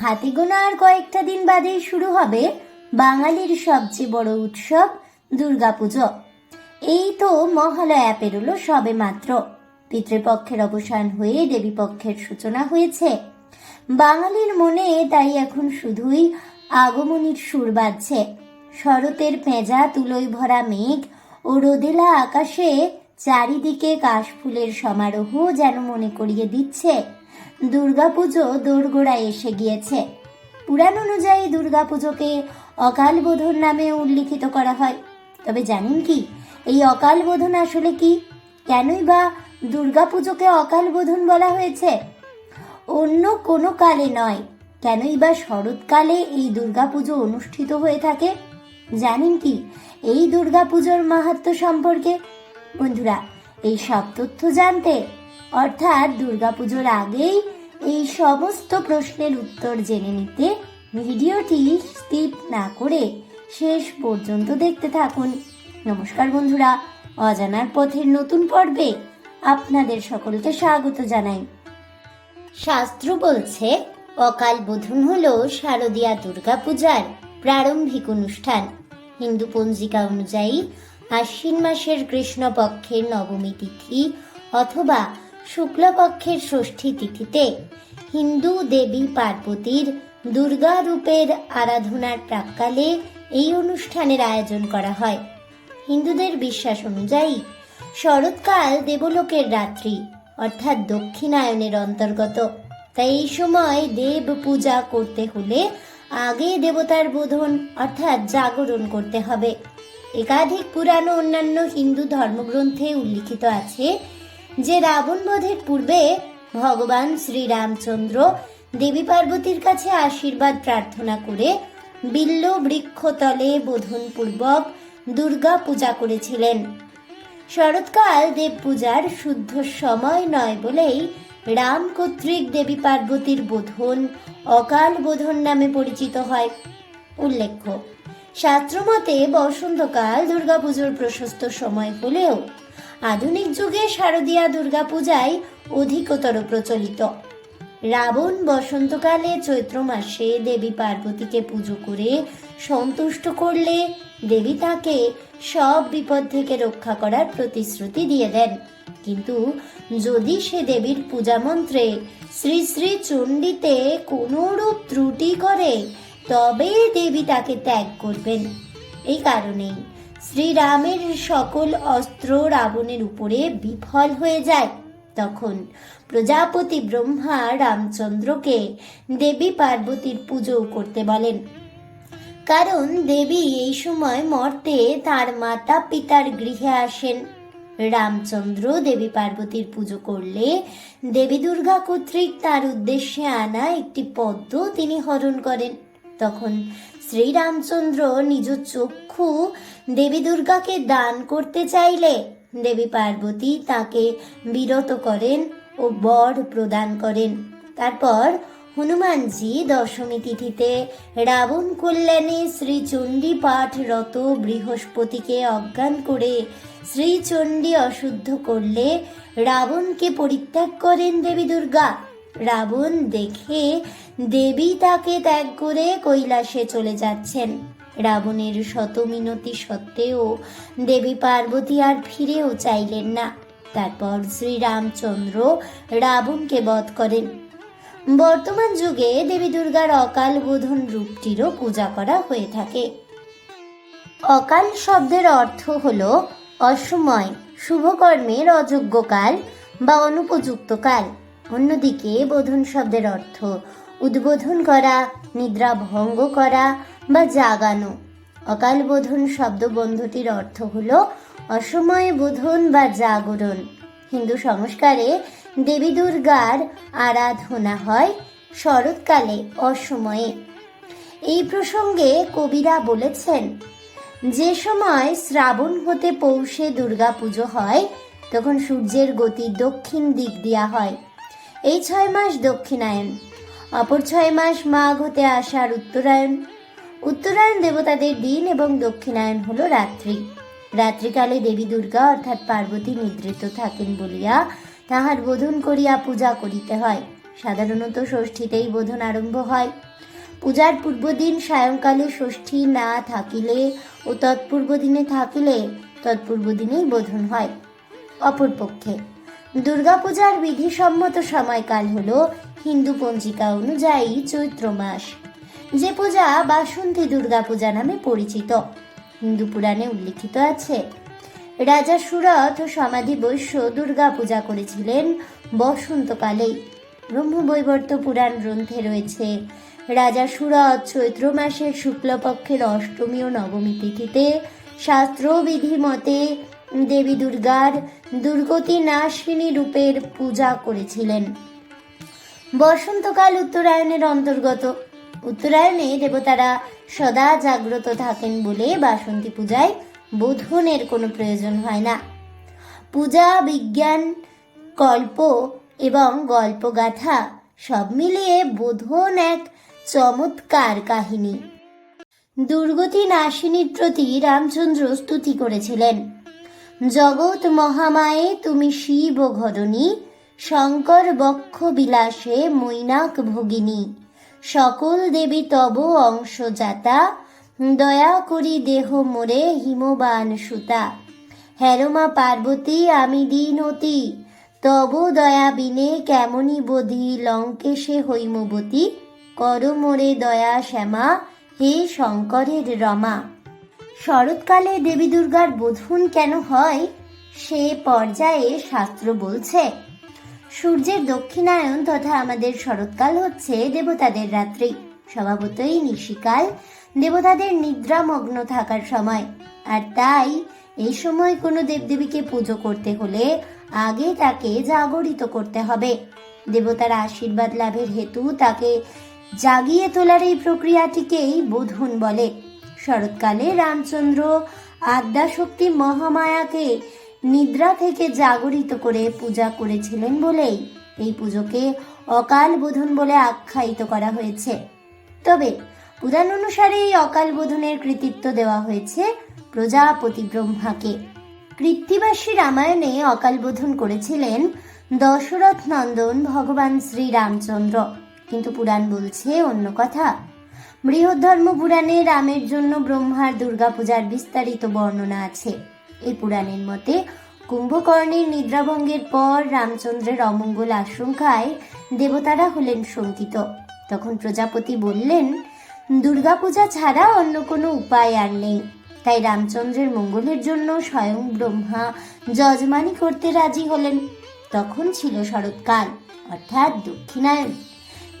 হাতে গোনা আর কয়েকটা দিন বাদেই শুরু হবে বাঙালির সবচেয়ে বড় উৎসব দুর্গাপুজো। এই তো মহালয়া পেরোলো সবে মাত্র। পিতৃপক্ষের অবসান হয়ে দেবীপক্ষের সূচনা হয়েছে। বাঙালির মনে তাই এখন শুধুই আগমনীর সুর বাজছে। শরতের পেঁজা, তুলোয় ভরা মেঘ ও রোদেলা আকাশে চারিদিকে কাশফুলের সমারোহ যেন মনে করিয়ে দিচ্ছে। দুর্গাপুজো দোরগোড়ায় এসে গিয়েছে। পুরাণ অনুযায়ী দুর্গাপুজোকে অকাল বোধন নামে উল্লিখিত করা হয়। তবে জানেন কি, এই অকাল বোধন আসলে কি? কেনই বা দুর্গাপুজোকে অকাল বোধন বলা হয়েছে? অন্য কোনো কালে নয়। কেনই বা শরৎকালে এই দুর্গাপুজো অনুষ্ঠিত হয়ে থাকে? জানেন কি, এই দুর্গাপুজোর মাহাত্ম্য সম্পর্কে? বন্ধুরা, এই সব তথ্য জানতে অর্থাৎ দুর্গাপুজোর আগেই এই সমস্ত প্রশ্নের উত্তর জেনে নিতে ভিডিওটি স্কিপ না করে শেষ পর্যন্ত দেখতে থাকুন। নমস্কার বন্ধুরা, অজানার পথের নতুন পর্বে আপনাদের সকলকে স্বাগত জানাই। শাস্ত্র বলছে, অকাল বোধন হল শারদীয়া দুর্গাপূজার প্রারম্ভিক অনুষ্ঠান। হিন্দু পঞ্জিকা অনুযায়ী আশ্বিন মাসের কৃষ্ণপক্ষের নবমী তিথি অথবা শুক্লপক্ষের ষষ্ঠী তিথিতে হিন্দু দেবী পার্বতীর দুর্গা রূপের আরাধনার প্রাক্কালে এই অনুষ্ঠানের আয়োজন করা হয়। হিন্দুদের বিশ্বাস অনুযায়ী শরৎকাল দেবলোকের রাত্রি, অর্থাৎ দক্ষিণায়নের অন্তর্গত। তাই এই সময় দেব পূজা করতে হলে আগে দেবতার বোধন, অর্থাৎ জাগরণ করতে হবে। একাধিক পুরাণ ও অন্যান্য হিন্দু ধর্মগ্রন্থে উল্লিখিত আছে যে রাবণ বধের পূর্বে ভগবান শ্রীরামচন্দ্র দেবী পার্বতীর কাছে আশীর্বাদ প্রার্থনা করে বিল্ল বৃক্ষতলে বোধনপূর্বক দুর্গা পূজা করেছিলেন। শরৎকাল দেব পূজার শুদ্ধ সময় নয় বলেই রাম কর্তৃক দেবী পার্বতীর বোধন অকাল বোধন নামে পরিচিত হয়। উল্লেখ্য, শাস্ত্রমতে বসন্তকাল দুর্গাপুজোর প্রশস্ত সময় হলেও আধুনিক যুগে শারদীয়া দুর্গাপূজায় অধিকতর প্রচলিত। রাবণ বসন্তকালে চৈত্র মাসে দেবী পার্বতীকে পুজো করে সন্তুষ্ট করলে দেবী তাকে সব বিপদ থেকে রক্ষা করার প্রতিশ্রুতি দিয়ে দেন। কিন্তু যদি সে দেবীর পূজা মন্ত্রে শ্রী শ্রী চণ্ডীতে কোনরূপ ত্রুটি করে তবে দেবী তাকে ত্যাগ করবেন। এই কারণেই শ্রীরামের সকল অস্ত্র রাবণের উপরে বিফল হয়ে যায়। তখন প্রজাপতি ব্রহ্মা রামচন্দ্রকে দেবী পার্বতীর পুজো করতে বলেন। কারণ দেবী এই সময় মর্তে তার মাতা পিতার গৃহে আসেন। রামচন্দ্র দেবী পার্বতীর পুজো করলে দেবী দুর্গা কর্তৃক তার উদ্দেশ্যে আনা একটি পদ্ম তিনি হরণ করেন। তখন শ্রীরামচন্দ্র নিজ চক্ষু দেবী দুর্গাকে দান করতে চাইলে, দেবী পার্বতী তাকে বিরত করেন ও বর প্রদান করেন। তারপর হনুমানজি দশমী তিথিতে রাবণ কল্যাণে শ্রীচণ্ডী পাঠ রত বৃহস্পতিকে অজ্ঞান করে শ্রীচণ্ডী অশুদ্ধ করলে রাবণকে পরিত্যাগ করেন দেবী দুর্গা। রাবণ দেখে দেবী তাকে ত্যাগ করে কৈলাসে চলে যাচ্ছেন। রাবণের শত মিনতি সত্ত্বেও দেবী পার্বতী আর ফিরেও চাইলেন না। তারপর শ্রীরামচন্দ্র রাবণকে বধ করেন। বর্তমান যুগে দেবী দুর্গার অকাল বোধন রূপটিরও পূজা করা হয়ে থাকে। অকাল শব্দের অর্থ হল অসময় শুভকর্মের অযোগ্য কাল বা অনুপযুক্ত কাল। অন্যদিকে বোধন শব্দের অর্থ উদ্বোধন করা, নিদ্রা ভঙ্গ করা বা জাগানো। অকাল বোধন শব্দবন্ধটির অর্থ হল অসময়ে বোধন বা জাগরণ। হিন্দু সংস্কারে দেবী দুর্গার আরাধনা হয় শরৎকালে অসময়ে। এই প্রসঙ্গে কবিরা বলেছেন, যে সময় শ্রাবণ হতে পৌষে দুর্গা পুজো হয়, তখন সূর্যের গতি দক্ষিণ দিক দেওয়া হয়। এই ছয় মাস দক্ষিণায়ন। অপর ছয় মাস মাঘ হতে আসার উত্তরায়ণ। উত্তরায়ণ দেবতাদের দিন এবং দক্ষিণায়ন হলো রাত্রি। রাত্রিকালে দেবী দুর্গা অর্থাৎ পার্বতী নিদ্রিত থাকেন বলিয়া তাহার বোধন করিয়া পূজা করিতে হয়। সাধারণত ষষ্ঠীতেই বোধন আরম্ভ হয়। পূজার পূর্বদিন সায়ংকালে ষষ্ঠী না থাকিলে ও তৎপূর্ব দিনে থাকিলে তৎপূর্ব দিনেই বোধন হয়। অপরপক্ষে দুর্গাপূজার বিধিসম্মত সময়কাল হল হিন্দু পঞ্জিকা অনুযায়ী চৈত্র মাস, যে পূজা বাসন্তী দুর্গাপূজা নামে পরিচিত। হিন্দু পুরাণে উল্লিখিত আছে, রাজা সুরথ ও সমাধি বৈশ্য দুর্গা পূজা করেছিলেন বসন্তকালেই। ব্রহ্মবৈবর্ত পুরাণ গ্রন্থে রয়েছে, রাজা সুরথ চৈত্র মাসের শুক্লপক্ষের অষ্টমী ও নবমী তিথিতে শাস্ত্রবিধি মতে দেবী দুর্গার দুর্গতি নাশিনী রূপের পূজা করেছিলেন। বসন্তকাল উত্তরায়ণের অন্তর্গত। উত্তরায়ণে দেবতারা সদা জাগ্রত থাকেন বলে বাসন্তী পূজায় বোধনের কোনো প্রয়োজন হয় না। পূজা, বিজ্ঞান কল্প এবং গল্পগাথা সব মিলিয়ে বোধন এক চমৎকার কাহিনী। দুর্গতি নাশিনীর প্রতি রামচন্দ্র স্তুতি করেছিলেন। জগৎ মহামায়ে তুমি শিব ঘরণী শঙ্কর বক্ষ বিলাসে মৈনাক ভগিনী। সকল দেবী তব অংশজাতা, দয়া করি দেহ মোরে হিমবান সুতা। হেরমা পার্বতী, আমি দিনতি তব দয়া বিনে কেমনি বোধি, লঙ্কেশে হৈমবতী, কর মোরে দয়া শ্যামা, হে শঙ্করের রমা। শরৎকালে দেবী দুর্গার বোধন কেন হয়? সে পর্যায়ে শাস্ত্র বলছে সূর্যের দক্ষিণায়ন তথা আমাদের শরৎকাল হচ্ছে দেবতাদের রাত্রি। স্বভাবতই নিশিকাল, দেবতাদের নিদ্রামগ্ন থাকার সময়। আর তাই এই সময় কোনো দেবদেবীকে পুজো করতে হলে আগে তাকে জাগরিত করতে হবে। দেবতার আশীর্বাদ লাভের হেতু তাকে জাগিয়ে তোলার এই প্রক্রিয়াটিকেই বোধন বলে। শরৎকালে রামচন্দ্র আদ্যাশক্তি মহামায়াকে নিদ্রা থেকে জাগরিত করে পূজা করেছিলেন বলেই এই পুজোকে অকাল বোধন বলে আখ্যায়িত করা হয়েছে। তবে পুরাণ অনুসারে এই অকাল বোধনের কৃতিত্ব দেওয়া হয়েছে প্রজাপতি ব্রহ্মাকে। কৃত্তিবাসী রামায়ণে অকাল বোধন করেছিলেন দশরথ নন্দন, ভগবান শ্রী রামচন্দ্র। কিন্তু পুরাণ বলছে অন্য কথা। বৃহদ্ধর্ম পুরাণে রামের জন্য ব্রহ্মার দুর্গাপূজার বিস্তারিত বর্ণনা আছে। এই পুরাণের মতে কুম্ভকর্ণের নিদ্রাভঙ্গের পর রামচন্দ্রের অমঙ্গল আশঙ্কায় দেবতারা হলেন শঙ্কিত। তখন প্রজাপতি বললেন, দুর্গাপূজা ছাড়া অন্য কোনো উপায় আর নেই। তাই রামচন্দ্রের মঙ্গলের জন্য স্বয়ং ব্রহ্মা যজমানি করতে রাজি হলেন। তখন ছিল শরৎকাল, অর্থাৎ দক্ষিণায়ন।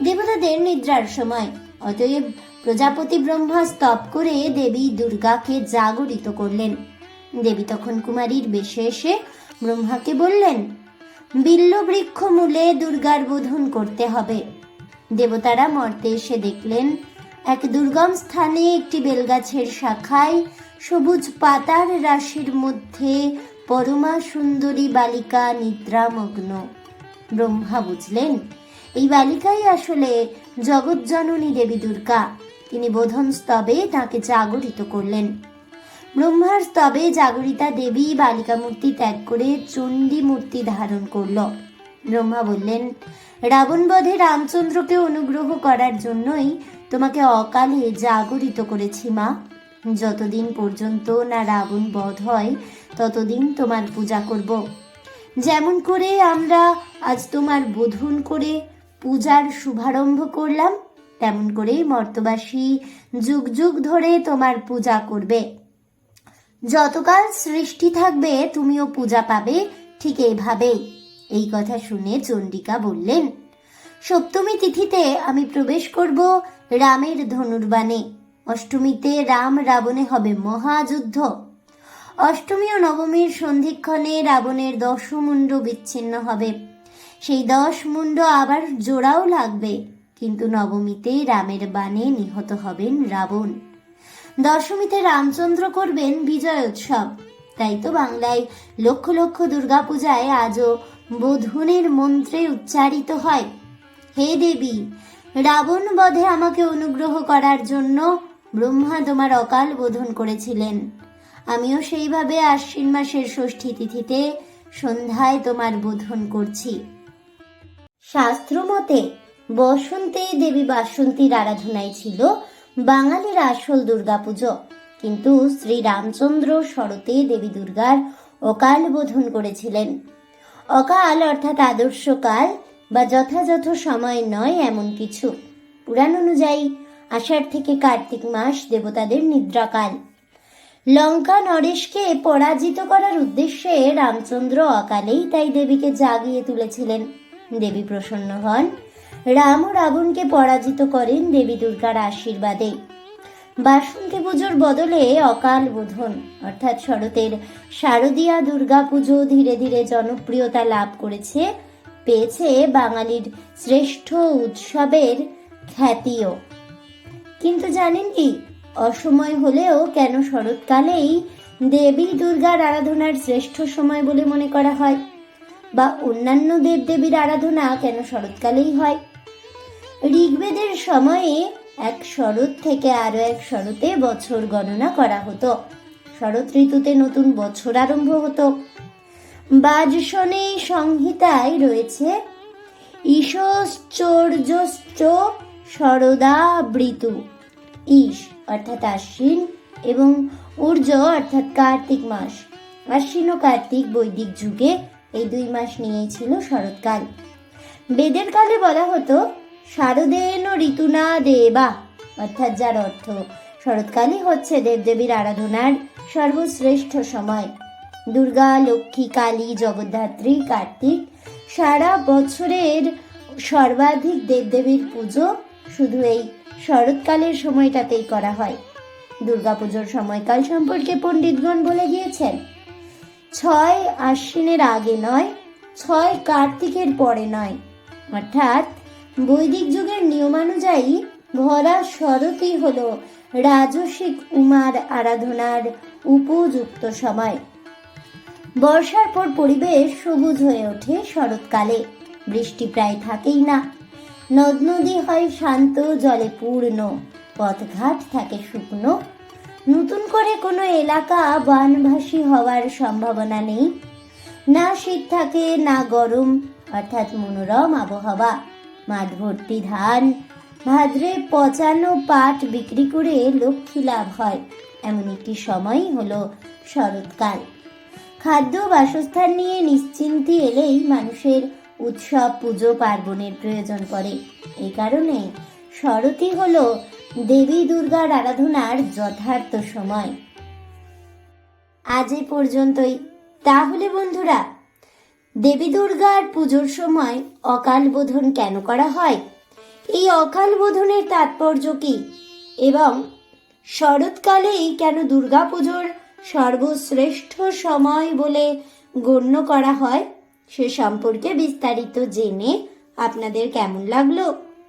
দেবতাদের নিদ্রার সময়। অতএব প্রজাপতি ব্রহ্মা স্তব করে দেবী দুর্গাকে জাগরিত করলেন। দেবী তখন কুমারীর বেশে এসে ব্রহ্মাকে বললেন, বিল্ল বৃক্ষ মূলে দুর্গার বোধন করতে হবে। দেবতারা মর্তে এসে দেখলেন, এক দুর্গম স্থানে একটি বেলগাছের শাখায় সবুজ পাতার রাশির মধ্যে পরমা সুন্দরী বালিকা নিদ্রামগ্ন। ব্রহ্মা বুঝলেন, এই বালিকাই আসলে জগৎজননী দেবী দুর্গা। তিনি বোধন স্তবে তাকে জাগরিত করলেন। ব্রহ্মার স্তবে জাগরিতা দেবী বালিকা মূর্তি ত্যাগ করে চণ্ডী মূর্তি ধারণ করল। ব্রহ্মা বললেন, রাবণ বধে রামচন্দ্রকে অনুগ্রহ করার জন্যই তোমাকে অকালে জাগরিত করেছি মা। যতদিন পর্যন্ত না রাবণ বধ হয়, ততদিন তোমার পূজা করব। যেমন করে আমরা আজ তোমার বোধন করে পূজার শুভারম্ভ করলাম, তেমন করেই মর্তবাসী যুগ যুগ ধরে তোমার পূজা করবে। যতকাল সৃষ্টি থাকবে, তুমিও পূজা পাবে, ঠিক এইভাবেই। এই কথা শুনে চণ্ডিকা বললেন, সপ্তমী তিথিতে আমি প্রবেশ করব রামের ধনুর্বাণে। অষ্টমীতে রাম রাবণে হবে মহাযুদ্ধ। অষ্টমী ও নবমীর সন্ধিক্ষণে রাবণের দশমুণ্ড বিচ্ছিন্ন হবে। সেই দশ মুণ্ড আবার জোড়াও লাগবে, কিন্তু নবমীতে রামের বাণে নিহত হবেন রাবণ। দশমীতে রামচন্দ্র করবেন বিজয় উৎসব। তাই তো বাংলায় লক্ষ লক্ষ দুর্গাপূজায় আজও বোধনের মন্ত্রে উচ্চারিত হয়। হে দেবী, রাবণ বধে আমাকে অনুগ্রহ করার জন্য ব্রহ্মা তোমার অকাল বোধন করেছিলেন। আমিও সেইভাবে আশ্বিন মাসের ষষ্ঠী তিথিতে সন্ধ্যায় তোমার বোধন করছি। শাস্ত্র মতে বসন্তে দেবী বাসন্তীর আরাধনায় ছিল বাঙালির আসল দুর্গাপুজো। কিন্তু শ্রী রামচন্দ্র শরতে দেবী দুর্গার অকাল বোধন করেছিলেন। অকাল অর্থাৎ আদর্শকাল বা যথাযথ সময় নয় এমন কিছু। পুরাণ অনুযায়ী আষাঢ় থেকে কার্তিক মাস দেবতাদের নিদ্রাকাল। লঙ্কা নরেশকে পরাজিত করার উদ্দেশ্যে রামচন্দ্র অকালেই তাই দেবীকে জাগিয়ে তুলেছিলেন। দেবী প্রসন্ন হন রাম ও রাবণকে পরাজিত করেন দেবী দুর্গার আশীর্বাদে। বাসন্তী পুজোর বদলে অকাল বোধন, অর্থাৎ শরতের শারদীয়া দুর্গা পুজো ধীরে ধীরে জনপ্রিয়তা লাভ করেছে, পেয়েছে বাঙালির শ্রেষ্ঠ উৎসবের খ্যাতিও। কিন্তু জানেন কি, অসময় হলেও কেন শরৎকালেই দেবী দুর্গার আরাধনার শ্রেষ্ঠ সময় বলে মনে করা হয়? বা অন্যান্য দেবদেবীর আরাধনা কেন শরৎকালেই হয়? ঋগ্বেদের সময়ে এক শরৎ থেকে আরও এক শরতে বছর গণনা করা হতো। শরৎ ঋতুতে নতুন বছর আরম্ভ হতো। বাজসনে সংহিতায় রয়েছে, ঈশশ্চর্যশ্চ শরদা বৃতু। ঈশ অর্থাৎ আশ্বিন এবং ঊর্জ অর্থাৎ কার্তিক মাস। আশ্বিন ও কার্তিক বৈদিক যুগে এই দুই মাস নিয়েই ছিল শরৎকাল। বেদের কালে বলা হতো শারদেন ঋতুনা দেবা। অর্থাৎ যার অর্থ শরৎকালই হচ্ছে দেবদেবীর আরাধনার সর্বশ্রেষ্ঠ সময়। দুর্গা, লক্ষ্মী, কালী, জগদ্ধাত্রী, কার্তিক সারা বছরের সর্বাধিক দেবদেবীর পুজো শুধু এই শরৎকালের সময়টাতেই করা হয়। দুর্গাপুজোর সময়কাল সম্পর্কে পণ্ডিতগণ বলে গিয়েছেন ছয় আশ্বিনের আগে নয়, ছয় কার্তিকের পরে নয়। অর্থাৎ বৈদিক যুগের নিয়মানুযায়ী ভরা শরৎই হল রাজসিক উমার আরাধনার উপযুক্ত সময়। বর্ষার পর পরিবেশ সবুজ হয়ে ওঠে শরৎকালে, বৃষ্টি প্রায় থাকেই না। নদ নদী হয় শান্ত, জলে পূর্ণ, পথঘাট থাকে শুকনো। নতুন করে কোনো এলাকা বানভাসী হওয়ার সম্ভাবনা নেই। না শীত থাকে, না গরম, অর্থাৎ মনোরম আবহাওয়া। মাঠ ভর্তি ধান। ভাদ্রে পচানো পাট বিক্রি করে লক্ষ্মী লাভ হয়। এমন একটি সময় হলো শরৎকাল। খাদ্য বাসস্থান নিয়ে নিশ্চিন্তি এলেই মানুষের উৎসব, পুজো, পার্বণের প্রয়োজন পড়ে। এই কারণে শরৎই হল দেবী দুর্গার আরাধনার যথার্থ সময়। আজ এ পর্যন্তই। তাহলে বন্ধুরা দেবী দুর্গার পুজোর সময় অকাল বোধন কেন করা হয়? এই অকাল বোধনের তাৎপর্য কি? এবং শরৎকালেই কেন দুর্গা পুজোর সর্বশ্রেষ্ঠ সময় বলে গণ্য করা হয়? সে সম্পর্কে বিস্তারিত জেনে আপনাদের কেমন লাগল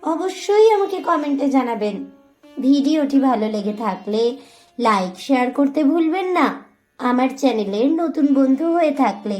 অবশ্যই আমাকে কমেন্টে জানাবেন। ভিডিওটি ভালো লেগে থাকলে লাইক, শেয়ার করতে ভুলবেন না। আমার চ্যানেলের নতুন বন্ধু হয়ে থাকলে